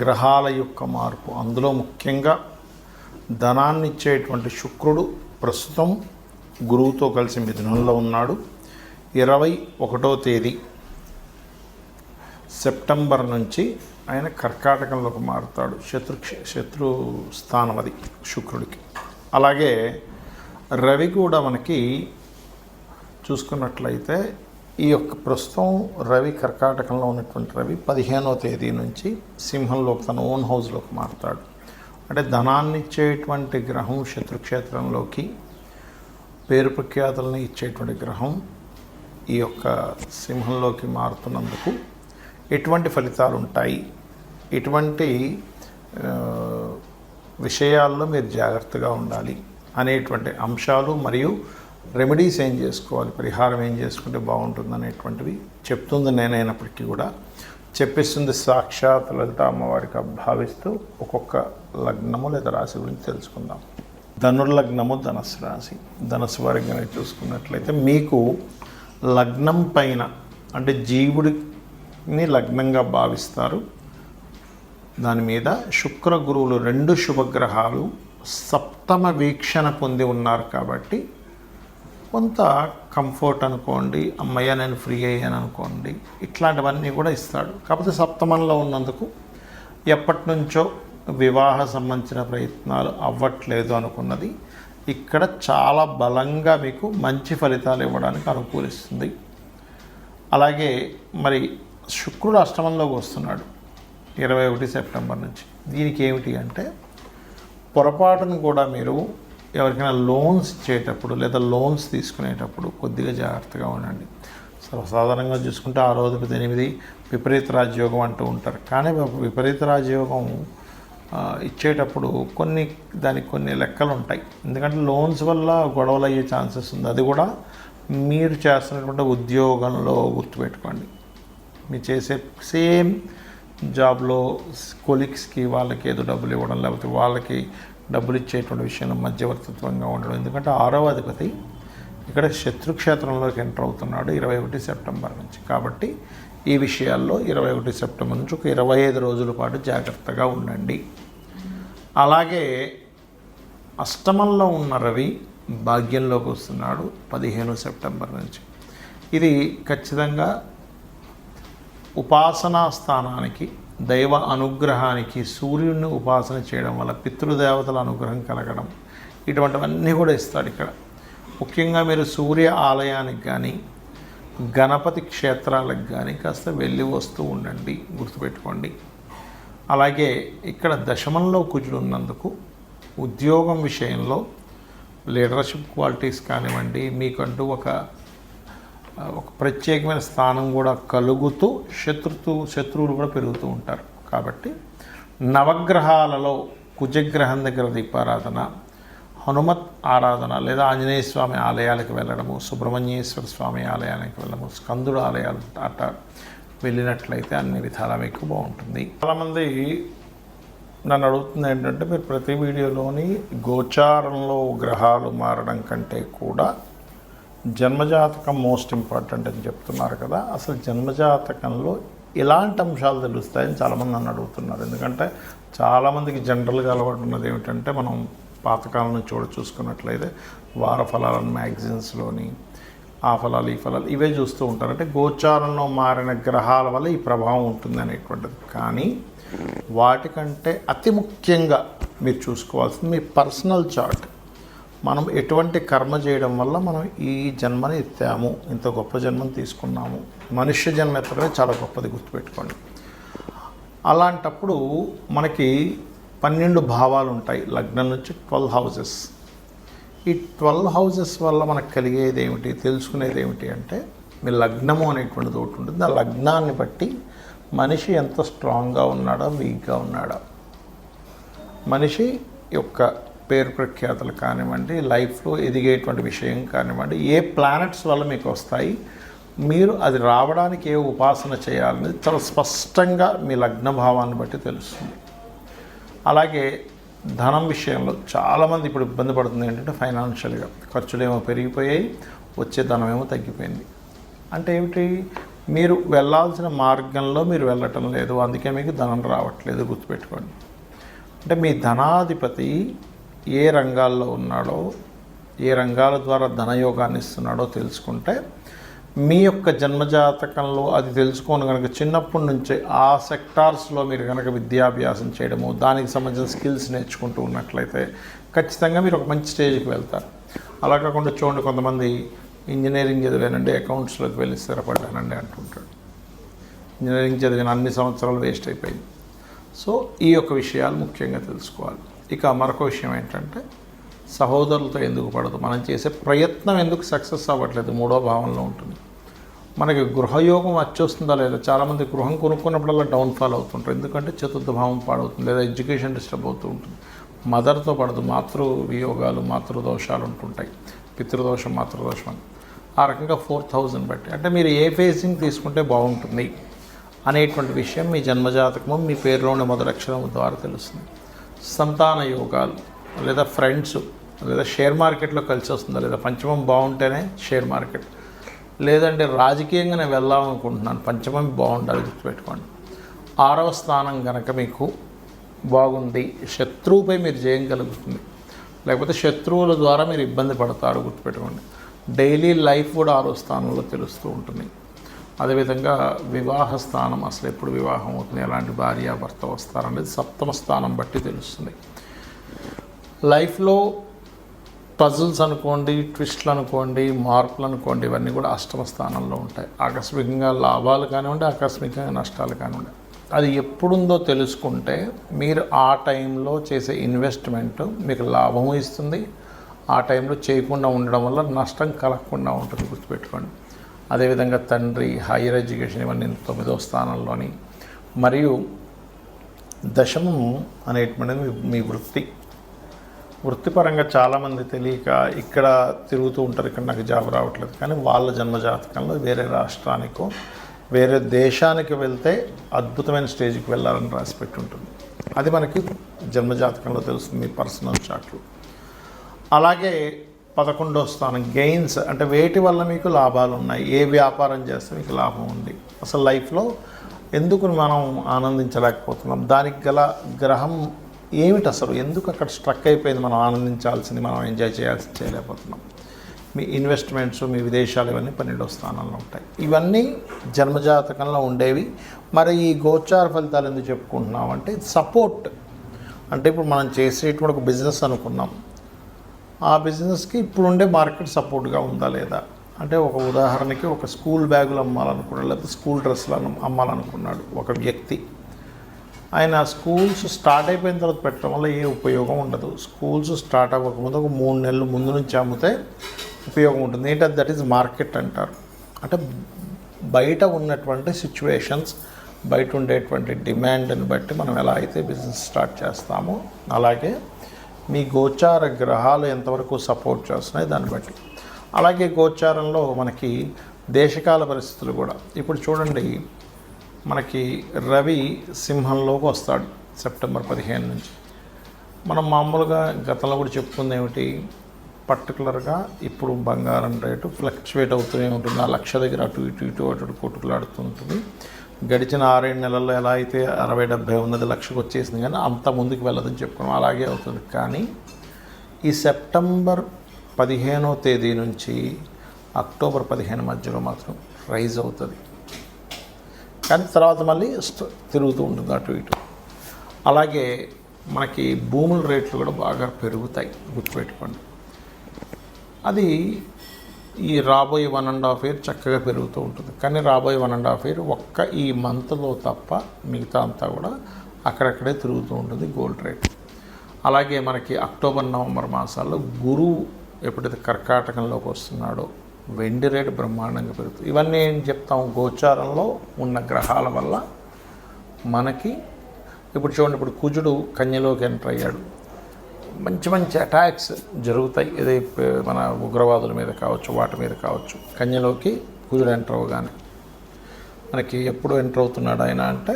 గ్రహాల యొక్క మార్పు. అందులో ముఖ్యంగా ధనాన్ని ఇచ్చేటువంటి శుక్రుడు ప్రస్తుతం గురువుతో కలిసి మిథునంలో ఉన్నాడు. ఇరవై ఒకటో తేదీ సెప్టెంబర్ నుంచి ఆయన కర్కాటకంలోకి మారుతాడు. శత్రు శత్రు స్థానం అది శుక్రుడికి. అలాగే రవి కూడా మనకి చూసుకున్నట్లయితే ఈ యొక్క ప్రస్తుతం రవి కర్కాటకంలో ఉన్నటువంటి రవి పదిహేనో తేదీ నుంచి సింహంలోకి తన ఓన్ హౌస్లోకి మారుతాడు. అంటే ధనాన్ని ఇచ్చేటువంటి గ్రహం శత్రుక్షేత్రంలోకి పేరు ప్రఖ్యాతులను ఇచ్చేటువంటి గ్రహం ఈ యొక్క సింహంలోకి మారుతున్నందుకు ఎటువంటి ఫలితాలు ఉంటాయి? ఎటువంటి విషయాల్లో మీరు జాగ్రత్తగా ఉండాలి అనేటువంటి అంశాలు మరియు రెమెడీస్ ఏం చేసుకోవాలి? పరిహారం ఏం చేసుకుంటే బాగుంటుంది అనేటువంటివి చెప్తుంది నేనైనప్పటికీ కూడా. చెప్పిస్తుంది సాక్షాత్ లలిత అమ్మవారికి భావిస్తూ ఒక్కొక్క లగ్నము లేదా రాశి గురించి తెలుసుకుందాం. ధనుర్లగ్నము ధనస్సు రాశి. ధనస్సు వారికి కనుక చూసుకున్నట్లయితే మీకు లగ్నం పైన అంటే జీవుడిని లగ్నంగా భావిస్తారు. దాని మీద శుక్ర గురువులు రెండు శుభగ్రహాలు సప్తమ వీక్షణ పొంది ఉన్నారు కాబట్టి కొంత కంఫర్ట్ అనుకోండి అమ్మయ్య నేను ఫ్రీ అయ్యాను అనుకోండి ఇట్లాంటివన్నీ కూడా ఇస్తాడు. కాకపోతే సప్తమంలో ఉన్నందుకు ఎప్పటి నుంచో వివాహ సంబంధించిన ప్రయత్నాలు అవ్వట్లేదు అనుకున్నది. ఇక్కడ చాలా బలంగా మీకు మంచి ఫలితాలు ఇవ్వడానికి అనుకూలిస్తుంది. అలాగే మరి శుక్రుడు అష్టమంలోకి వస్తున్నాడు ఇరవై ఒకటి సెప్టెంబర్ నుంచి. దీనికి ఏమిటి అంటే పొరపాటును కూడా మీరు ఎవరికైనా లోన్స్ ఇచ్చేటప్పుడు లేదా లోన్స్ తీసుకునేటప్పుడు కొద్దిగా జాగ్రత్తగా ఉండండి. సర్వసాధారణంగా చూసుకుంటే ఆ రోజు ఎనిమిది విపరీత రాజయోగం అంటూ ఉంటారు. కానీ విపరీత రాజయోగం ఇచ్చేటప్పుడు కొన్ని దానికి కొన్ని లెక్కలు ఉంటాయి. ఎందుకంటే లోన్స్ వల్ల గొడవలు అయ్యే ఛాన్సెస్ ఉంది. అది కూడా మీరు చేస్తున్నటువంటి ఉద్యోగంలో గుర్తుపెట్టుకోండి. మీరు చేసే సేమ్ జాబ్లో కొలీగ్స్కి వాళ్ళకి ఏదో డబ్బులు ఇవ్వడం లేకపోతే వాళ్ళకి డబ్బులు ఇచ్చేటువంటి విషయంలో మధ్యవర్తిత్వంగా ఉండడం. ఎందుకంటే ఆరవ అధిపతి ఇక్కడ శత్రుక్షేత్రంలోకి ఎంటర్ అవుతున్నాడు ఇరవై ఒకటి సెప్టెంబర్ నుంచి. కాబట్టి ఈ విషయాల్లో ఇరవై ఒకటి సెప్టెంబర్ నుంచి ఒక ఇరవై ఐదు రోజుల పాటు జాగ్రత్తగా ఉండండి. అలాగే అష్టమంలో ఉన్న రవి భాగ్యంలోకి వస్తున్నాడు పదిహేను సెప్టెంబర్ నుంచి. ఇది ఖచ్చితంగా ఉపాసనా స్థానానికి దైవ అనుగ్రహానికి సూర్యుడిని ఉపాసన చేయడం వల్ల పితృదేవతల అనుగ్రహం కలగడం. ఇటువంటివన్నీ కూడా ఇస్తాడు ఇక్కడ. ముఖ్యంగా మీరు సూర్య ఆలయానికి కానీ గణపతి క్షేత్రాలకు కానీ కాస్త వెళ్ళి వస్తూ ఉండండి గుర్తుపెట్టుకోండి. అలాగే ఇక్కడ దశమంలో కుజుడు ఉన్నందుకు ఉద్యోగం విషయంలో లీడర్షిప్ క్వాలిటీస్ కానివ్వండి మీకంటూ ఒక ఒక ప్రత్యేకమైన స్థానం కూడా కలుగుతూ శత్రుతు శత్రువులు కూడా పెరుగుతూ ఉంటారు. కాబట్టి నవగ్రహాలలో కుజగ్రహం దగ్గర దీపారాధన హనుమత్ ఆరాధన లేదా ఆంజనేయ స్వామి ఆలయాలకు వెళ్ళడము సుబ్రహ్మణ్యేశ్వర స్వామి ఆలయానికి వెళ్ళడము స్కందుడు ఆలయాలు అట్ట వెళ్ళినట్లయితే అన్ని విధాలా మీకు బాగుంటుంది. చాలామంది నన్ను అడుగుతుంది ఏంటంటే మీరు ప్రతి వీడియోలోని గోచారంలో గ్రహాలు మారడం కంటే కూడా జన్మజాతకం మోస్ట్ ఇంపార్టెంట్ అని చెప్తున్నారు కదా. అసలు జన్మజాతకంలో ఎలాంటి అంశాలు తెలుస్తాయని చాలామంది నన్ను అడుగుతున్నారు. ఎందుకంటే చాలామందికి జనరల్గా అలవాటు ఉన్నది ఏమిటంటే మనం పాతకాలం నుంచి చూడ చూసుకున్నట్లయితే వార ఫలాలను మ్యాగజైన్స్లోని ఆ ఫలాలు ఈ ఫలాలు ఇవే చూస్తూ ఉంటారు. అంటే గోచారంలో మారిన గ్రహాల వల్ల ఈ ప్రభావం ఉంటుంది అనేటువంటిది. కానీ వాటికంటే అతి ముఖ్యంగా మీరు చూసుకోవాల్సింది మీ పర్సనల్ చార్ట్. మనం ఎటువంటి కర్మ చేయడం వల్ల మనం ఈ జన్మని ఎత్తాము? ఇంత గొప్ప జన్మను తీసుకున్నాము. మనుష్య జన్మ ఎత్తడమే చాలా గొప్పది గుర్తుపెట్టుకోండి. అలాంటప్పుడు మనకి పన్నెండు భావాలు ఉంటాయి. లగ్నం నుంచి ట్వెల్వ్ హౌజెస్. ఈ ట్వెల్వ్ హౌజెస్ వల్ల మనకు కలిగేది ఏమిటి? తెలుసుకునేది ఏమిటి అంటే మీ లగ్నము అనేటువంటిది ఒకటి ఉంటుంది. ఆ లగ్నాన్ని బట్టి మనిషి ఎంత స్ట్రాంగ్గా ఉన్నాడో వీక్గా ఉన్నాడో? మనిషి యొక్క పేరు ప్రఖ్యాతలు కానివ్వండి లైఫ్లో ఎదిగేటువంటి విషయం కానివ్వండి ఏ ప్లానెట్స్ వల్ల మీకు వస్తాయి మీరు అది రావడానికి ఏ ఉపాసన చేయాలనేది చాలా స్పష్టంగా మీ లగ్న భావాన్ని బట్టి తెలుస్తుంది. అలాగే ధనం విషయంలో చాలామంది ఇప్పుడు ఇబ్బంది పడుతుంది ఏంటంటే ఫైనాన్షియల్గా ఖర్చులు ఏమో పెరిగిపోయాయి వచ్చే ధనం ఏమో తగ్గిపోయింది. అంటే ఏమిటి? మీరు వెళ్ళాల్సిన మార్గంలో మీరు వెళ్ళటం లేదు అందుకే మీకు ధనం రావట్లేదు గుర్తుపెట్టుకోండి. అంటే మీ ధనాధిపతి ఏ రంగాల్లో ఉన్నాడో ఏ రంగాల ద్వారా ధనయోగాన్ని ఇస్తున్నాడో తెలుసుకుంటే మీ యొక్క జన్మజాతకంలో అది తెలుసుకొని కనుక చిన్నప్పటి నుంచే ఆ సెక్టార్స్లో మీరు కనుక విద్యాభ్యాసం చేయడము దానికి సంబంధించిన స్కిల్స్ నేర్చుకుంటూ ఉన్నట్లయితే ఖచ్చితంగా మీరు ఒక మంచి స్టేజ్కి వెళ్తారు. అలా కాకుండా చూడండి కొంతమంది ఇంజనీరింగ్ చదివానండి అకౌంట్స్లోకి వెళ్ళి స్థిరపడ్డానండి అంటుంటాడు. ఇంజనీరింగ్ చదివిన అన్ని సంవత్సరాలు వేస్ట్ అయిపోయింది. సో ఈ యొక్క విషయాలు ముఖ్యంగా తెలుసుకోవాలి. ఇక మరొక విషయం ఏంటంటే సహోదరులతో ఎందుకు పడదు? మనం చేసే ప్రయత్నం ఎందుకు సక్సెస్ అవ్వట్లేదు? మూడో భావంలో ఉంటుంది. మనకి గృహయోగం వచ్చేస్తుందా లేదా? చాలామంది గృహం కొనుక్కున్నప్పుడల్లా డౌన్ఫాల్ అవుతుంటారు. ఎందుకంటే చతుర్థ భావం పాడవుతుంది లేదా ఎడ్యుకేషన్ డిస్టర్బ్ అవుతూ ఉంటుంది. మదర్తో పడదు. మాతృ వియోగాలు మాతృదోషాలు ఉంటుంటాయి. పితృదోషం మాతృదోషం అని. ఆ రకంగా ఫోర్ థౌజండ్ బట్టి. అంటే మీరు ఏ ఫేసింగ్ తీసుకుంటే బాగుంటుంది అనేటువంటి విషయం మీ జన్మజాతకము మీ పేరులోని మొదటి అక్షరం ద్వారా తెలుస్తుంది. సంతాన యోగాలు లేదా ఫ్రెండ్స్ లేదా షేర్ మార్కెట్లో కలిసి వస్తుందా లేదా పంచమం బాగుంటేనే షేర్ మార్కెట్ లేదంటే రాజకీయంగా నేను వెళ్ళాలనుకుంటున్నాను పంచమం బాగుండాలి గుర్తుపెట్టుకోండి. ఆరవ స్థానం కనుక మీకు బాగుంది శత్రువుపై మీరు జయం కలుగుతుంది. లేకపోతే శత్రువుల ద్వారా మీరు ఇబ్బంది పడతారు గుర్తుపెట్టుకోండి. డైలీ లైఫ్ కూడా ఆరో స్థానంలో తెలుస్తూ ఉంటుంది. అదేవిధంగా వివాహ స్థానం అసలు ఎప్పుడు వివాహం అవుతుంది ఎలాంటి భార్య భర్త వస్తారనేది సప్తమ స్థానం బట్టి తెలుస్తుంది. లైఫ్లో పజిల్స్ అనుకోండి ట్విస్ట్లు అనుకోండి మార్పులు అనుకోండి ఇవన్నీ కూడా అష్టమ స్థానంలో ఉంటాయి. ఆకస్మికంగా లాభాలు కానివ్వండి ఆకస్మికంగా నష్టాలు కానివ్వండి. అది ఎప్పుడుందో తెలుసుకుంటే మీరు ఆ టైంలో చేసే ఇన్వెస్ట్మెంట్ మీకు లాభం ఇస్తుంది. ఆ టైంలో చేయకుండా ఉండడం వల్ల నష్టం కలగకుండా ఉంటుంది గుర్తుపెట్టుకోండి. అదేవిధంగా తండ్రి హైయర్ ఎడ్యుకేషన్ ఇవన్నీ తొమ్మిదవ స్థానంలోని. మరియు దశమం అనేటువంటిది మీ- మీ వృత్తి. వృత్తిపరంగా చాలామంది తెలియక ఇక్కడ తిరుగుతూ ఉంటారు ఇక్కడ నాకు జాబ్ రావట్లేదు. కానీ వాళ్ళ జన్మజాతకంలో వేరే రాష్ట్రానికో వేరే దేశానికి వెళ్తే అద్భుతమైన స్టేజ్కి వెళ్ళాలని రాసి పెట్టి ఉంటుంది అది మనకి జన్మజాతకంలో తెలుస్తుంది మీ పర్సనల్ చాట్లు అలాగే పదకొండో స్థానం గెయిన్స్ అంటే వేటి వల్ల మీకు లాభాలు ఉన్నాయి? ఏ వ్యాపారం చేస్తే మీకు లాభం ఉంది? అసలు లైఫ్లో ఎందుకు మనం ఆనందించలేకపోతున్నాం? దానికి గల గ్రహం ఏమిటి అసలు? ఎందుకు అక్కడ స్ట్రక్ అయిపోయింది? మనం ఆనందించాల్సింది మనం ఎంజాయ్ చేయాల్సి చేయలేకపోతున్నాం. మీ ఇన్వెస్ట్మెంట్స్ మీ విదేశాలు ఇవన్నీ పన్నెండో స్థానంలో ఉంటాయి. ఇవన్నీ జన్మజాతకంలో ఉండేవి. మరి ఈ గోచార ఫలితాలు ఎందుకు చెప్పుకుంటున్నాం అంటే సపోర్ట్ అంటే ఇప్పుడు మనం చేసేటువంటి ఒక బిజినెస్ అనుకున్నాం. ఆ బిజినెస్కి ఇప్పుడుండే మార్కెట్ సపోర్ట్గా ఉందా లేదా? అంటే ఒక ఉదాహరణకి ఒక స్కూల్ బ్యాగులు అమ్మాలనుకున్నాడు లేకపోతే స్కూల్ డ్రెస్సులు అమ్మాలనుకున్నాడు ఒక వ్యక్తి. ఆయన స్కూల్స్ స్టార్ట్ అయిపోయిన తర్వాత పెట్టడం వల్ల ఏ ఉపయోగం ఉండదు. స్కూల్స్ స్టార్ట్ అవ్వకముందు ఒక మూడు నెలలు ముందు నుంచి అమ్మితే ఉపయోగం ఉంటుంది. ఏంటంటే దట్ ఈజ్ మార్కెట్ అంటారు. అంటే బయట ఉన్నటువంటి సిచ్యువేషన్స్ బయట ఉండేటువంటి డిమాండ్ని బట్టి మనం ఎలా అయితే బిజినెస్ స్టార్ట్ చేస్తామో అలాగే మీ గోచార గ్రహాలు ఎంతవరకు సపోర్ట్ చేస్తున్నాయి దాన్ని బట్టి. అలాగే గోచారంలో మనకి దేశకాల పరిస్థితులు కూడా. ఇప్పుడు చూడండి మనకి రవి సింహంలోకి వస్తాడు సెప్టెంబర్ పదిహేను నుంచి. మనం మామూలుగా గతంలో కూడా చెప్పుకుంది ఏమిటి? పర్టికులర్గా ఇప్పుడు బంగారం రేటు ఫ్లక్చువేట్ అవుతూనే ఉంటుంది. ఆ లక్ష దగ్గర అటు ఇటు ఇటు అటు కొట్టుకులాడుతూ ఉంటుంది. గడిచిన ఆరేడు నెలల్లో ఎలా అయితే అరవై డెబ్బై ఉన్నది లక్షకు వచ్చేసింది కానీ అంత ముందుకు వెళ్ళదని చెప్పుకున్నాం. అలాగే అవుతుంది. కానీ ఈ సెప్టెంబర్ పదిహేనో తేదీ నుంచి అక్టోబర్ పదిహేను మధ్యలో మాత్రం రైజ్ అవుతుంది. కానీ తర్వాత మళ్ళీ తిరుగుతూ ఉంటుంది అటు ఇటు. అలాగే మనకి భూముల రేట్లు కూడా బాగా పెరుగుతాయి. గుర్తుపెట్టుకోండి. అది ఈ రాబోయే వన్ అండ్ హాఫ్ ఇయర్ చక్కగా పెరుగుతూ ఉంటుంది. కానీ రాబోయే వన్ అండ్ హాఫ్ ఇయర్ ఒక్క ఈ మంత్లో తప్ప మిగతా అంతా కూడా అక్కడక్కడే తిరుగుతూ ఉంటుంది గోల్డ్ రేట్. అలాగే మనకి అక్టోబర్ నవంబర్ మాసాల్లో గురువు ఎప్పుడైతే కర్కాటకంలోకి వస్తున్నాడో వెండి రేటు బ్రహ్మాండంగా పెరుగుతుంది. ఇవన్నీ ఏం చెప్తాం? గోచారంలో ఉన్న గ్రహాల వల్ల మనకి ఇప్పుడు చూడండి ఇప్పుడు కుజుడు కన్యలోకి ఎంటర్ అయ్యాడు. మంచి మంచి అటాక్స్ జరుగుతాయి. ఇది మన ఉగ్రవాదుల మీద కావచ్చు వాటి మీద కావచ్చు. కన్యలోకి కుజుడు ఎంటర్ అవ్వగానే మనకి ఎప్పుడు ఎంటర్ అవుతున్నాడు ఆయన అంటే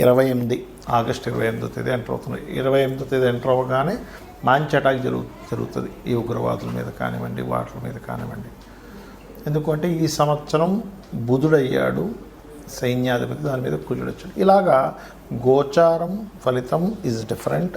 ఇరవై ఎనిమిది ఆగస్ట్ ఇరవై ఎనిమిదో తేదీ ఎంటర్ అవుతుంది ఇరవై ఎనిమిదో తేదీ ఎంటర్ అవ్వగానే మంచి అటాక్ జరుగు జరుగుతుంది ఈ ఉగ్రవాదుల మీద కానివ్వండి వాటి మీద కానివ్వండి. ఎందుకంటే ఈ సంవత్సరం బుధుడయ్యాడు సైన్యాధిపతి దాని మీద కుజుడు వచ్చాడు ఇలాగా గోచారం ఫలితం ఈజ్ డిఫరెంట్